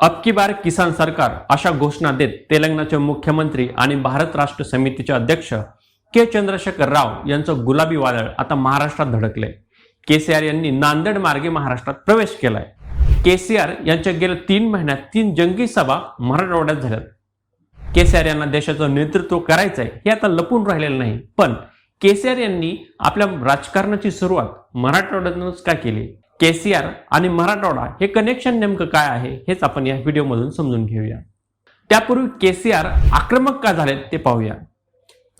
अब की बार किसान सरकार अशा घोषणा देत तेलंगणाचे मुख्यमंत्री आणि भारत राष्ट्र समितीचे अध्यक्ष के चंद्रशेखर राव यांचं गुलाबी वादळ आता महाराष्ट्रात धडकले केसीआर यांनी नांदेड मार्गे महाराष्ट्रात प्रवेश केलाय. केसीआर यांच्या गेल्या तीन महिन्यात तीन जंगी सभा मराठवाड्यात झाल्यात. केसीआर यांना देशाचं नेतृत्व करायचंय हे आता लपून राहिलेलं नाही. पण केसीआर यांनी आपल्या राजकारणाची सुरुवात मराठवाड्यातूनच का केली? केसीआर आणि मराठवाडा हे कनेक्शन नेमकं काय आहे हेच आपण या व्हिडिओमधून समजून घेऊया. त्यापूर्वी केसीआर आक्रमक का झालेत ते पाहूया.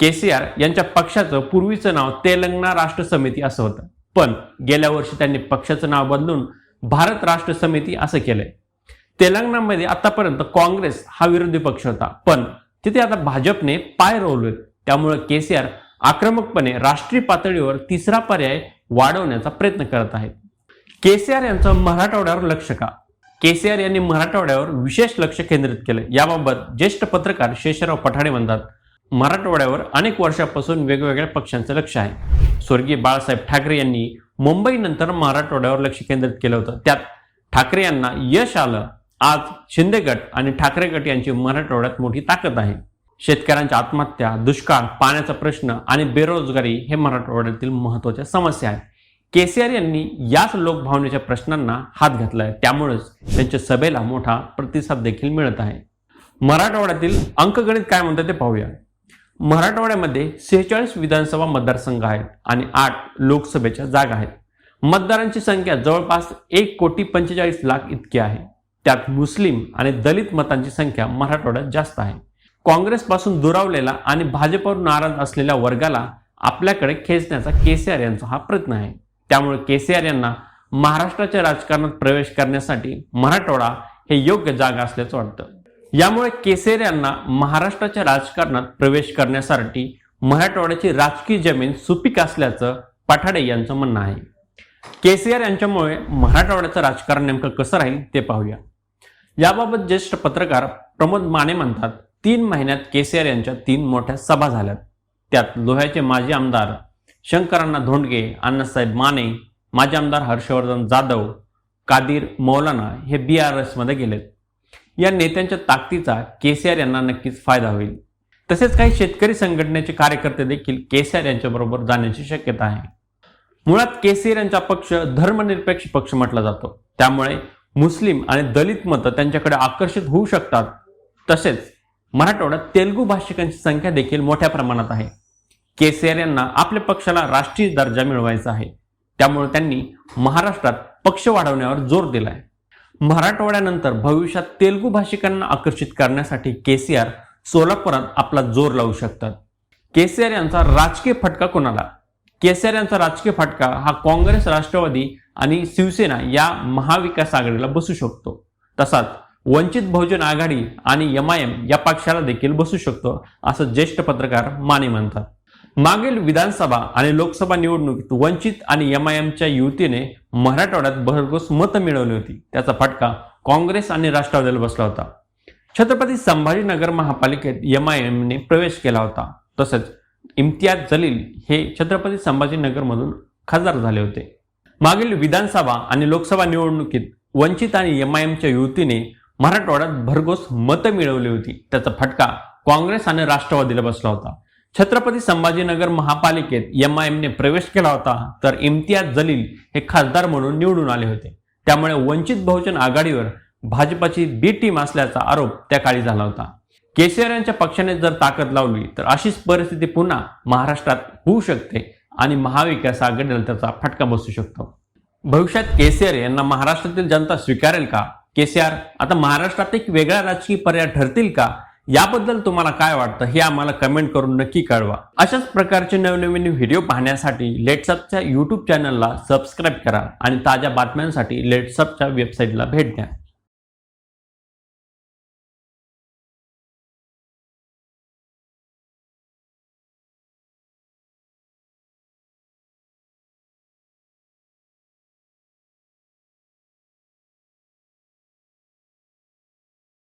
केसीआर यांच्या पक्षाचं पूर्वीचं नाव तेलंगणा राष्ट्र समिती असं होतं. पण गेल्या वर्षी त्यांनी पक्षाचं नाव बदलून भारत राष्ट्र समिती असं केलंय. तेलंगणामध्ये आतापर्यंत काँग्रेस हा विरोधी पक्ष होता. पण तिथे आता भाजपने पाय रोवलेत त्यामुळे केसीआर आक्रमकपणे राष्ट्रीय पातळीवर तिसरा पर्याय वाढवण्याचा प्रयत्न करत आहेत. केसीआर यांचं मराठवाड्यावर लक्ष का? केसीआर यांनी मराठवाड्यावर विशेष लक्ष केंद्रित केलं. याबाबत ज्येष्ठ पत्रकार शेषराव पठाडे म्हणतात मराठवाड्यावर अनेक वर्षापासून वेगवेगळ्या पक्षांचं लक्ष आहे. स्वर्गीय बाळासाहेब ठाकरे यांनी मुंबईनंतर मराठवाड्यावर लक्ष केंद्रित केलं होतं. त्यात ठाकरे यांना यश आलं. आज शिंदे गट आणि ठाकरे गट यांची मराठवाड्यात मोठी ताकद आहे. शेतकऱ्यांच्या आत्महत्या दुष्काळ पाण्याचा प्रश्न आणि बेरोजगारी हे मराठवाड्यातील महत्त्वाच्या समस्या आहेत. केसीआर यांनी याच लोकभावनेच्या प्रश्नांना हात घातलाय. त्यामुळेच त्यांच्या सभेला मोठा प्रतिसाद देखील मिळत आहे. मराठवाड्यातील अंकगणित काय म्हणतात ते पाहूया. मराठवाड्यामध्ये सेहेचाळीस विधानसभा मतदारसंघ आहेत आणि आठ लोकसभेच्या जागा आहेत. मतदारांची संख्या जवळपास एक कोटी पंचेचाळीस लाख इतकी आहे. त्यात मुस्लिम आणि दलित मतांची संख्या मराठवाड्यात जास्त आहे. काँग्रेसपासून दुरावलेला आणि भाजपवर नाराज असलेल्या वर्गाला आपल्याकडे खेचण्याचा केसीआर यांचा हा प्रयत्न आहे. त्यामुळे केसीआर यांना महाराष्ट्राच्या राजकारणात प्रवेश करण्यासाठी मराठवाडा हे योग्य जागा असल्याचं वाटतं. यामुळे केसेर यांना महाराष्ट्राच्या राजकारणात प्रवेश करण्यासाठी मराठवाड्याची राजकीय जमीन सुपीक असल्याचं पाठाडे यांचं म्हणणं आहे. केसीआर यांच्यामुळे मराठवाड्याचं राजकारण नेमकं कसं राहील ते पाहूया. याबाबत ज्येष्ठ पत्रकार प्रमोद माने म्हणतात तीन महिन्यात केसीआर यांच्या तीन मोठ्या सभा झाल्यात. त्यात लोह्याचे माजी आमदार शंकरांना धोंडगे अण्णासाहेब माने माजी आमदार हर्षवर्धन जाधव कादीर मौलाना हे बी आर एसमध्ये गेलेत. या नेत्यांच्या ताकदीचा केसीआर यांना नक्कीच फायदा होईल. तसेच काही शेतकरी संघटनेचे कार्यकर्ते देखील केसीआर यांच्याबरोबर जाण्याची शक्यता आहे. मुळात केसीआर यांचा पक्ष धर्मनिरपेक्ष पक्ष म्हटला जातो. त्यामुळे मुस्लिम आणि दलित मतं त्यांच्याकडे आकर्षित होऊ शकतात. तसेच मराठवाड्यात तेलुगू भाषिकांची संख्या देखील मोठ्या प्रमाणात आहे. केसीआर यांना आपल्या पक्षाला राष्ट्रीय दर्जा मिळवायचा आहे. त्यामुळे त्यांनी महाराष्ट्रात पक्ष वाढवण्यावर जोर दिलाय. मराठवाड्यानंतर भविष्यात तेलुगू भाषिकांना आकर्षित करण्यासाठी केसीआर सोलापुरात आपला जोर लावू शकतात. केसीआर यांचा राजकीय फटका कोणाला? केसीआर यांचा राजकीय फटका हा काँग्रेस राष्ट्रवादी आणि शिवसेना या महाविकास आघाडीला बसू शकतो. तसाच वंचित बहुजन आघाडी आणि एम आय एम या पक्षाला देखील बसू शकतो असं ज्येष्ठ पत्रकार माने म्हणतात. मागील विधानसभा आणि लोकसभा निवडणुकीत वंचित आणि एम आय एमच्या युतीने मराठवाड्यात भरघोस मतं मिळवली होती. त्याचा फटका काँग्रेस आणि राष्ट्रवादीला बसला होता. छत्रपती संभाजीनगर महापालिकेत एम आय एमने प्रवेश केला होता. तसंच इम्तियाज जलील हे छत्रपती संभाजीनगरमधून खासदार झाले होते. मागील विधानसभा आणि लोकसभा निवडणुकीत वंचित आणि एम आय एमच्या युतीने मराठवाड्यात भरघोस मतं मिळवली होती. त्याचा फटका काँग्रेस आणि राष्ट्रवादीला बसला होता. छत्रपती संभाजीनगर महापालिकेत एम आय एमने प्रवेश केला होता तर इम्तियाज जलील हे खासदार म्हणून निवडून आले होते. त्यामुळे वंचित बहुजन आघाडीवर भाजपाची बी टीम असल्याचा आरोप त्या काळी झाला होता. केसीआर यांच्या पक्षाने जर ताकद लावली तर अशीच परिस्थिती पुन्हा महाराष्ट्रात होऊ शकते आणि महाविकास आघाडीला त्याचा फटका बसू शकतो. भविष्यात केसीआर यांना महाराष्ट्रातील जनता स्वीकारेल का? केसीआर आता महाराष्ट्रात एक वेगळा राजकीय पर्याय ठरतील का? याबद्दल तुम्हाला काय वाटतं हे आम्हाला कमेंट करून नक्की कळवा. अशाच प्रकारचे नवनवीन व्हिडिओ पाहण्यासाठी लेट्सअपच्या यूट्यूब चॅनलला सबस्क्राईब करा आणि ताज्या बातम्यांसाठी लेट्सअपच्या वेबसाईटला भेट द्या.